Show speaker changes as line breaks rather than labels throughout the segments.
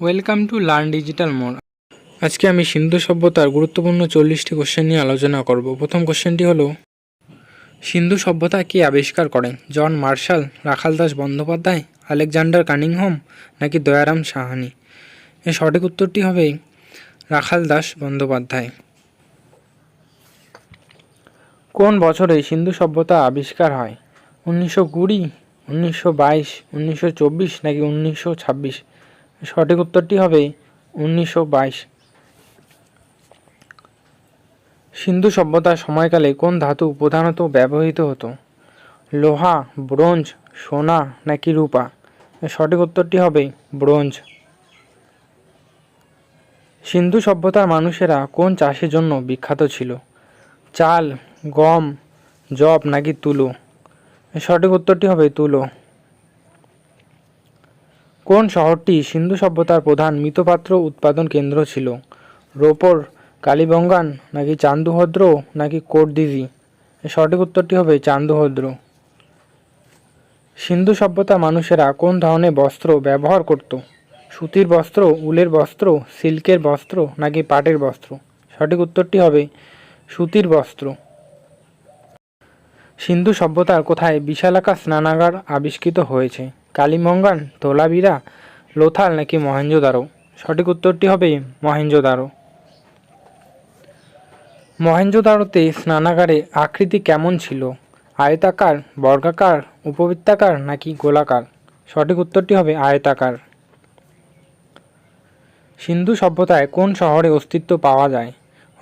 Welcome to learn digital mode আজকে আমি সিন্ধু সভ্যতার গুরুত্বপূর্ণ চল্লিশটি কোশ্চেন নিয়ে আলোচনা করব। প্রথম কোশ্চেনটি হলো, সিন্ধু সভ্যতা কে আবিষ্কার করেন John Marshall, Rakhal Das Bandyopadhyay, Alexander Cunningham নাকি দয়ারাম সাহানি? এর সঠিক উত্তরটি হবে রাখাল দাস বন্দ্যোপাধ্যায়। কোন বছরে সিন্ধু সভ্যতা আবিষ্কার হয়? উনিশশো কুড়ি, উনিশশো বাইশ, উনিশশো চব্বিশ নাকি উনিশশো ছাব্বিশ? সঠিক উত্তরটি হবে উনিশশো বাইশ। সিন্ধু সভ্যতার সময়কালে কোন ধাতু প্রধানত ব্যবহৃত হতো? লোহা, ব্রোঞ্জ, সোনা নাকি রূপা? সঠিক উত্তরটি হবে ব্রোঞ্জ। সিন্ধু সভ্যতার মানুষেরা কোন চাষের জন্য বিখ্যাত ছিল? চাল, গম জব নাকি তুলো? সঠিক উত্তরটি হবে তুলো। কোন শহরটি সিন্ধু সভ্যতার প্রধান মৃৎপাত্র উৎপাদন কেন্দ্র ছিল? রোপর কালীবঙ্গান, নাকি চান্দুহদ্র নাকি কোটদিঘি? এর সঠিক উত্তরটি হবে চান্দুহদ্র সিন্ধু সভ্যতা মানুষেরা কোন ধরনের বস্ত্র ব্যবহার করত? সুতির বস্ত্র, উলের বস্ত্র, সিল্কের বস্ত্র, নাকি পাটের বস্ত্র? সঠিক উত্তরটি হবে সুতির বস্ত্র। সিন্ধু সভ্যতার কোথায় বিশালাকার স্নানাগার আবিষ্কৃত হয়েছে? কালিমঙ্গান ধোলাবিরা লোথাল নাকি মহেঞ্জোদারো সঠিক উত্তরটি হবে মহেঞ্জোদারো মহেঞ্জোদারোতে স্নানাগারে আকৃতি কেমন ছিল? আয়তাকার, বর্গাকার, উপবৃত্তাকার নাকি গোলাকার? সঠিক উত্তরটি হবে আয়তাকার। সিন্ধু সভ্যতায় কোন শহরে অস্তিত্ব পাওয়া যায়?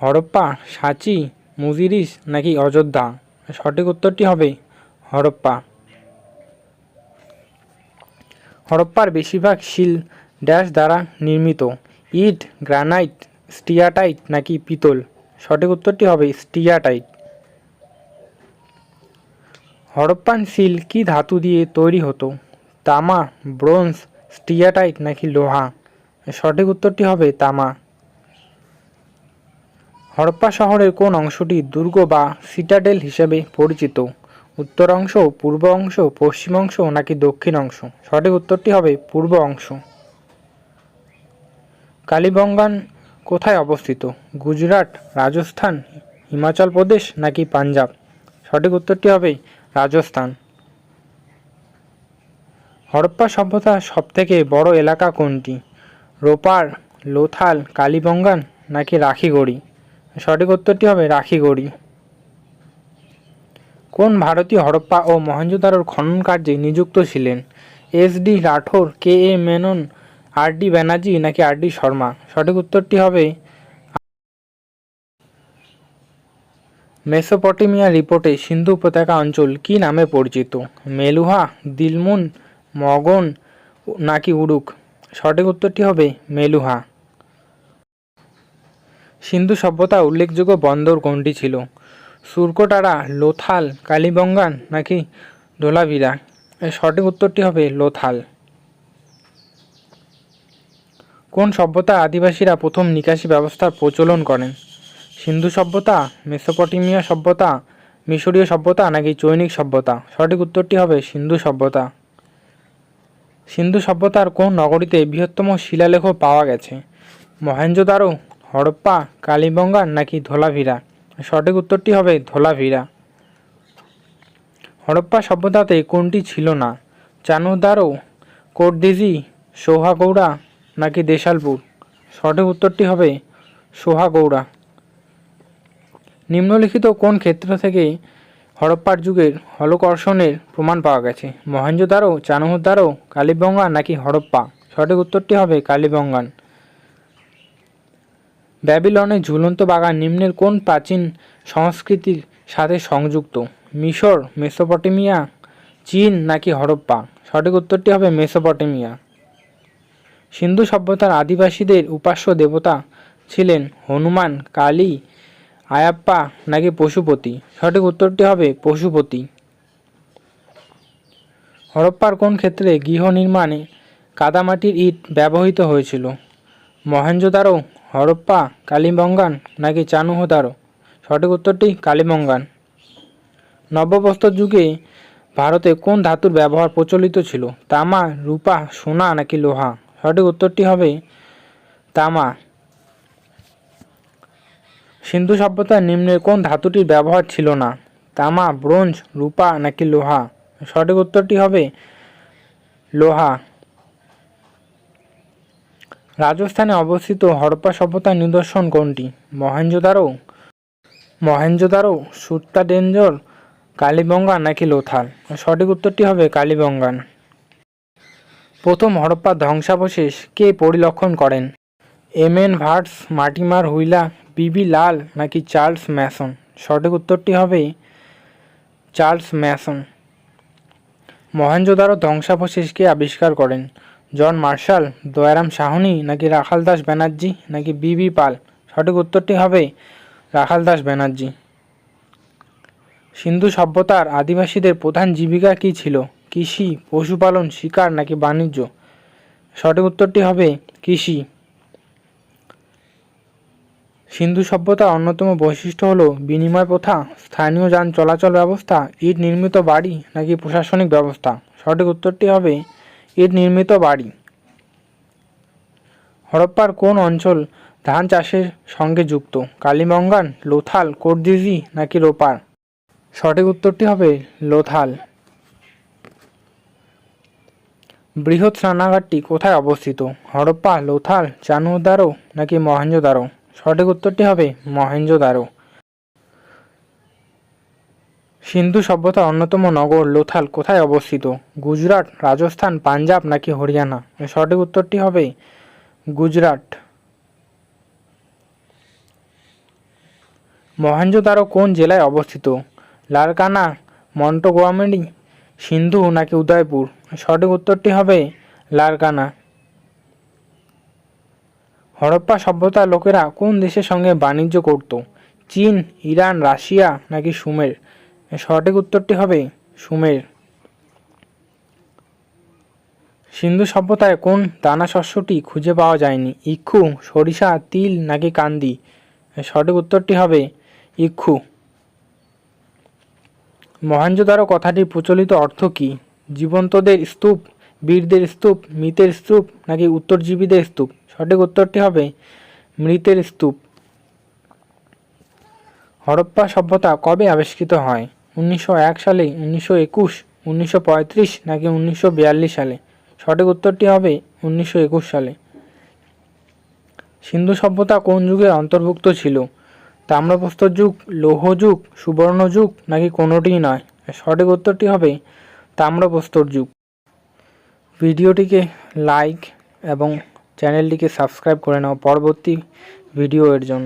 হরপ্পা, সাঁচি, মুজিরিস নাকি অযোধ্যা? সঠিক উত্তরটি হবে হরপ্পা। হরপ্পার বেশিরভাগ শিল ড্যাশ দ্বারা নির্মিত। ইট, গ্রানাইট, স্টিয়াটাইট নাকি পিতল? সঠিক উত্তরটি হবে স্টিয়াটাইট। হরপ্পান শিল কি ধাতু দিয়ে তৈরি হতো? তামা, ব্রোঞ্জ, স্টিয়াটাইট নাকি লোহা? সঠিক উত্তরটি হবে তামা। হরপ্পা শহরের কোন অংশটি দুর্গ বা সিটাডেল হিসেবে পরিচিত? উত্তর অংশ, পূর্ব অংশ, পশ্চিম অংশ নাকি দক্ষিণ অংশ? সঠিক উত্তরটি হবে পূর্ব অংশ। কালীবঙ্গান কোথায় অবস্থিত? গুজরাট, রাজস্থান, হিমাচল প্রদেশ নাকি পাঞ্জাব? সঠিক উত্তরটি হবে রাজস্থান। হরপ্পা সভ্যতার সবথেকে বড় এলাকা কোনটি? রোপার, লোথাল, কালীবঙ্গান নাকি রাখিগড়ি? সঠিক উত্তরটি হবে রাখিগড়ি। কোন ভারতীয় হরপ্পা ও মহেঞ্জোদারোর খনন কার্যে নিযুক্ত ছিলেন? S D Rathore, K A Menon, R D Banerji নাকি আর ডি শর্মা? সঠিক উত্তরটি হবে মেসোপটেমিয়া রিপোর্টে সিন্ধু উপত্যকা অঞ্চল কী নামে পরিচিত? মেলুহা, দিলমুন, মগন নাকি উড়ুক সঠিক উত্তরটি হবে মেলুহা। সিন্ধু সভ্যতা উল্লেখযোগ্য বন্দর কোনটি ছিল? সুরকোটারা, লোথাল, কালীবঙ্গান নাকি ডোলাভিরা এর সঠিক উত্তরটি হবে লোথাল। কোন সভ্যতা আদিবাসীরা প্রথম নিকাশি ব্যবস্থার প্রচলন করেন? সিন্ধু সভ্যতা, মেসোপটেমিয়া সভ্যতা, মিশরীয় সভ্যতা নাকি চৈনিক সভ্যতা? সঠিক উত্তরটি হবে সিন্ধু সভ্যতা। সিন্ধু সভ্যতার কোন নগরীতে বৃহত্তম শিলালেখ পাওয়া গেছে? মহেঞ্জোদারো হরপ্পা, কালীবঙ্গান নাকি ধোলাভিরা? সঠিক উত্তরটি হবে ধোলাভিরা হরপ্পা সভ্যতাতে কোনটি ছিল না? চানুদারো কোটদিজি সোহাগৌড়া নাকি দেশালপুর? সঠিক উত্তরটি হবে সোহাগৌড়া। নিম্নলিখিত কোন ক্ষেত্র থেকে হরপ্পার যুগের হলকর্ষণের প্রমাণ পাওয়া গেছে? মহেঞ্জোদারো চানুদারো, কালীবঙ্গা নাকি হরপ্পা? সঠিক উত্তরটি হবে কালীবঙ্গান। ব্যাবিলনের ঝুলন্ত বাগান নিম্নের কোন প্রাচীন সংস্কৃতির সাথে সংযুক্ত? মিশর, মেসোপটেমিয়া, চীন নাকি হরপ্পা? সঠিক উত্তরটি হবে মেসোপটেমিয়া। সিন্ধু সভ্যতার আদিবাসীদের উপাস্য দেবতা ছিলেন হনুমান, কালী, আয়াপ্পা নাকি পশুপতি? সঠিক উত্তরটি হবে পশুপতি। হরপ্পার কোন ক্ষেত্রে গৃহ নির্মাণে কাদামাটির ইট ব্যবহৃত হয়েছিল? মহেঞ্জোদারো হরপ্পা কালিবঙ্গান নাকি চানুহদারো? সঠিক উত্তরটি কালিবঙ্গান নব্যপ্রস্তর যুগে ভারতে কোন ধাতুর ব্যবহার প্রচলিত ছিল? তামা, রূপা, সোনা নাকি লোহা? সঠিক উত্তরটি হবে তামা। সিন্ধু সভ্যতার নিম্নে কোন ধাতুটির ব্যবহার ছিল না? তামা, ব্রোঞ্জ, রূপা নাকি লোহা? সঠিক উত্তরটি হবে লোহা। রাজস্থানে অবস্থিত হরপ্পা সভ্যতার নিদর্শন কোনটি? মহেঞ্জোদারো মহেঞ্জোদারো সুত্তাডেঞ্জর কালীবঙ্গান নাকি লোথাল? সঠিক উত্তরটি হবে কালীবঙ্গান প্রথম হরপ্পা ধ্বংসাবশেষ কে পরিলক্ষণ করেন? M N Vats Mortimer Wheeler, B B নাকি চার্লস ম্যাসন? সঠিক উত্তরটি হবে চার্লস ম্যাসন। মহেঞ্জোদারো ধ্বংসাবশেষ কে আবিষ্কার করেন। জন মার্শাল, দয়ারাম সাহনি, নাকি রাখাল দাস ব্যানার্জি, নাকি বিবি পাল? সঠিক উত্তরটি হবে রাখাল দাস ব্যানার্জি। সিন্ধু সভ্যতার আদিবাসীদের প্রধান জীবিকা কী ছিল? কৃষি, পশুপালন, শিকার, নাকি বাণিজ্য? সঠিক উত্তরটি হবে কৃষি। সিন্ধু সভ্যতার অন্যতম বৈশিষ্ট্য হল বিনিময় প্রথা, স্থানীয় যান চলাচল ব্যবস্থা, ইট নির্মিত বাড়ি, নাকি প্রশাসনিক ব্যবস্থা? সঠিক উত্তরটি হবে ইট নির্মিত বাড়ি। হরপ্পার কোন অঞ্চল ধান চাষের সঙ্গে যুক্ত? কালিমঙ্গান, লোথাল কোরদিজি নাকি রোপার? সঠিক উত্তরটি হবে লোথাল। বৃহৎ স্নানাগারটি কোথায় অবস্থিত? হরপ্পা, লোথাল, চানুদারো নাকি মহেঞ্জোদারো সঠিক উত্তরটি হবে মহেঞ্জোদারো সিন্ধু সভ্যতার অন্যতম নগর লোথাল কোথায় অবস্থিত? গুজরাট, রাজস্থান, পাঞ্জাব নাকি হরিয়ানা? সঠিক উত্তরটি হবে গুজরাট। মহেঞ্জোদারো কোন জেলায় অবস্থিত? লারকানা মন্টোগোয়ামেরি সিন্ধু নাকি উদয়পুর? সঠিক উত্তরটি হবে লারকানা। হরপ্পা সভ্যতার লোকেরা কোন দেশের সঙ্গে বাণিজ্য করত? চীন, ইরান, রাশিয়া নাকি সুমের? সঠিক উত্তরটি হবে সুমের। সিন্ধু সভ্যতায় কোন দানা শস্যটি খুঁজে পাওয়া যায়নি? ইক্ষু, সরিষা, তিল নাকি কান্দি? সঠিক উত্তরটি হবে ইক্ষু। মহেঞ্জোদারো কথাটির প্রচলিত অর্থ কী? জীবন্তদের স্তূপ, বীরদের স্তূপ, মৃতের স্তূপ নাকি উত্তরজীবীদের স্তূপ? সঠিক উত্তরটি হবে মৃতের স্তূপ। হরপ্পা সভ্যতা কবে আবিষ্কৃত হয়? উনিশশো এক সালে, উনিশশো একুশ, উনিশশো পঁয়ত্রিশ নাকি উনিশশো বিয়াল্লিশ সালে? সঠিক উত্তরটি হবে উনিশশো একুশ সালে। সিন্ধু সভ্যতা কোন যুগের অন্তর্ভুক্ত ছিল? তাম্রপ্রস্তর যুগ, লৌহ যুগ, সুবর্ণ যুগ নাকি কোনোটিই নয়? সঠিক উত্তরটি হবে তাম্রপ্রস্তর যুগ। ভিডিওটিকে লাইক এবং চ্যানেলটিকে সাবস্ক্রাইব করে নাও পরবর্তী ভিডিও এর জন্য।